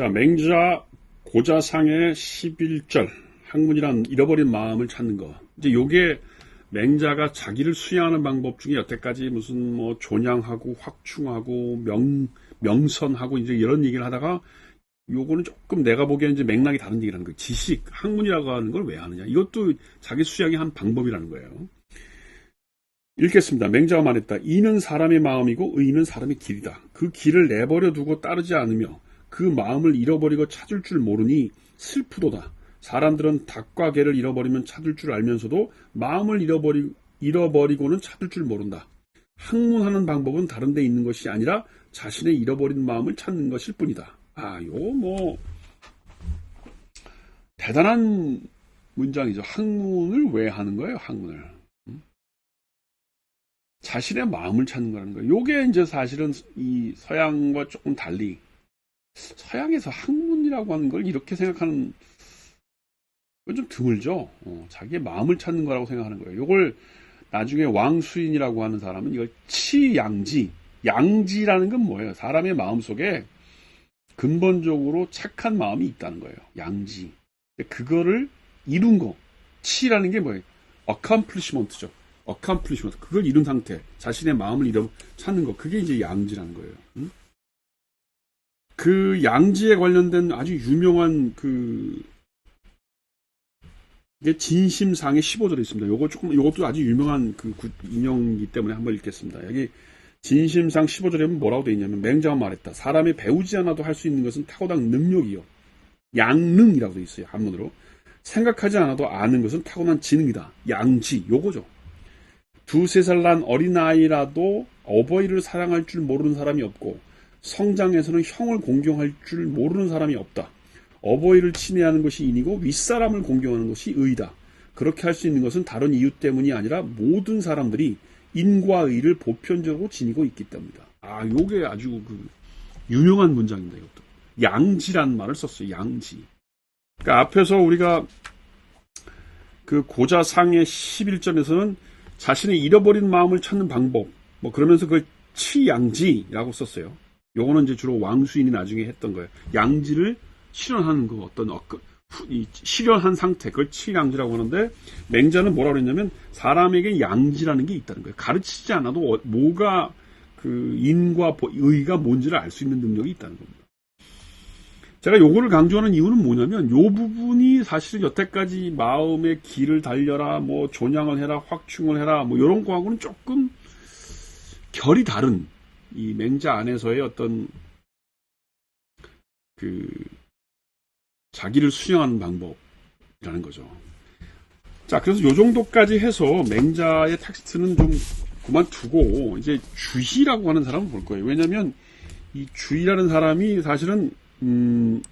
자, 맹자 고자상의 11절 학문이란 잃어버린 마음을 찾는 거. 이제 요게 맹자가 자기를 수양하는 방법 중에 여태까지 무슨 뭐 존양하고 확충하고 명 명선하고 이제 이런 얘기를 하다가 요거는 조금 내가 보기에는 이제 맥락이 다른 얘기라는 거예요. 지식, 학문이라고 하는 걸 왜 하느냐. 이것도 자기 수양의 한 방법이라는 거예요. 읽겠습니다. 맹자가 말했다. 이는 사람의 마음이고 의는 사람의 길이다. 그 길을 내버려 두고 따르지 않으며 그 마음을 잃어버리고 찾을 줄 모르니 슬프도다. 사람들은 닭과 개를 잃어버리면 찾을 줄 알면서도 마음을 잃어버리, 잃어버리고는 찾을 줄 모른다. 학문하는 방법은 다른 데 있는 것이 아니라 자신의 잃어버린 마음을 찾는 것일 뿐이다. 아, 요, 뭐, 대단한 문장이죠. 학문을 왜 하는 거예요, 학문을? 음? 자신의 마음을 찾는 거라는 거예요. 요게 이제 사실은 이 서양과 조금 달리 서양에서 학문이라고 하는 걸 이렇게 생각하는 건좀 드물죠. 어, 자기의 마음을 찾는 거라고 생각하는 거예요. 요걸 나중에 왕수인이라고 하는 사람은 이걸 치양지, 양지라는 건 뭐예요? 사람의 마음 속에 근본적으로 착한 마음이 있다는 거예요. 양지. 그거를 이룬 거. 치라는 게 뭐예요? accomplishment죠. accomplishment. 그걸 이룬 상태. 자신의 마음을 잃어 찾는 거. 그게 이제 양지라는 거예요. 응? 그 양지에 관련된 아주 유명한 그 이게 진심상의 15절에 있습니다. 요거 조금 요것도 아주 유명한 그 구- 인형이기 때문에 한번 읽겠습니다. 여기 진심상 15절에 보면 뭐라고 되어 있냐면 맹자가 말했다. 사람이 배우지 않아도 할 수 있는 것은 타고난 능력이요. 양능이라고 되어 있어요. 한문으로. 생각하지 않아도 아는 것은 타고난 지능이다. 양지 요거죠. 두세 살 난 어린아이라도 어버이를 사랑할 줄 모르는 사람이 없고 성장에서는 형을 공경할 줄 모르는 사람이 없다. 어버이를 친애하는 것이 인이고 윗사람을 공경하는 것이 의다. 그렇게 할 수 있는 것은 다른 이유 때문이 아니라 모든 사람들이 인과 의를 보편적으로 지니고 있기 때문이다. 아, 요게 아주 그 유명한 문장입니다. 이것도 양지라는 말을 썼어요. 양지. 그러니까 앞에서 우리가 그 고자상의 11점에서는 자신의 잃어버린 마음을 찾는 방법, 뭐 그러면서 그걸 치양지라고 썼어요. 요거는 이제 주로 왕수인이 나중에 했던 거예요. 양지를 실현하는 그 어떤 엇- 후- 이 실현한 상태, 그걸 치양지라고 하는데 맹자는 뭐라고 그랬냐면 사람에게 양지라는 게 있다는 거예요. 가르치지 않아도 어- 뭐가 그 인과 보- 의가 뭔지를 알 수 있는 능력이 있다는 겁니다. 제가 요거를 강조하는 이유는 뭐냐면 요 부분이 사실 여태까지 마음의 길을 달려라, 뭐 존양을 해라, 확충을 해라, 뭐 이런 거하고는 조금 결이 다른 이 맹자 안에서의 어떤 그 자기를 수용하는 방법이라는 거죠. 자, 그래서 요 정도까지 해서 맹자의 텍스트는 좀 그만두고 이제 주희라고 하는 사람을 볼 거예요. 왜냐하면 이 주희라는 사람이 사실은 음,